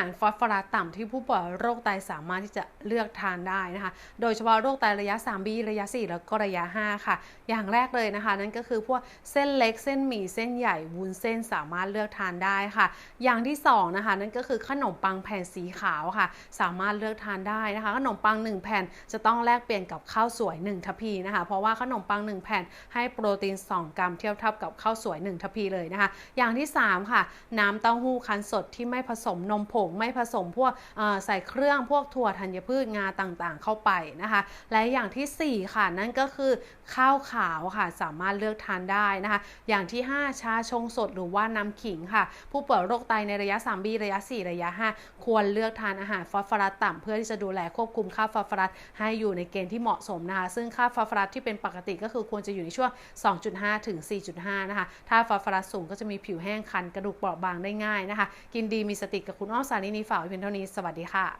ารฟอสฟอรัสต่ำที่ผู้ป่วยโรคไตสามารถที่จะเลือกทานได้นะคะ โดยเฉพาะโรคไตระยะ 3B ระยะ 4 แล้วก็ระยะ 5 ค่ะ อย่างแรกเลยนะคะ นั่นก็คือพวกเส้นเล็กเส้นหมี่เส้นใหญ่วุ้นเส้นสามารถเลือกทานได้ค่ะ อย่างที่2นะคะนั่นก็คือขนมปังแผ่นสีขาวค่ะ สามารถเลือกทานได้นะคะ ขนมปัง 1 แผ่นจะต้องแลกเปลี่ยนกับข้าวสวย 1 ทัพพีนะคะ เพราะว่าขนมปัง 1 แผ่นให้โปรตีน 2 กรัมเทียบเท่ากับข้าวสวย 1 ทัพพีเลยนะคะ อย่างที่ 3 ค่ะ น้ำเต้าหู้คั้นสดที่ไม่ผสมนมผงไม่ผสมพวกใส่เครื่องพวกถั่วธัญพืชงาต่างๆ เข้าไปนะคะ และอย่างทีสี่ 4 ค่ะ นั่นก็คือข้าวขาวค่ะสามารถเลือกทานได้นะคะ อย่างที่ 5 ชาชงสดหรือว่าน้ำขิงค่ะ ผู้ป่วยโรคไตในระยะ 3B ระยะ 4 ระยะ 5 ควรเลือกทานอาหารฟอสฟอรัสต่ำเพื่อที่จะดูแลควบคุมค่าฟอสฟอรัสให้อยู่ในเกณฑ์ที่เหมาะสมนะคะ ซึ่งค่าฟอสฟอรัสที่เป็นปกติก็คือควรจะอยู่ในช่วง 2.5 ถึง 4.5 นะคะ ถ้าฟอสฟอรัสสูงก็จะมีผิวแห้งคันกระดูกเปราะบางได้ง่ายนะคะ กินดีมีสติกับคุณอ้อมสารินีฝากไว้เพียงเท่านี้ สวัสดีค่ะ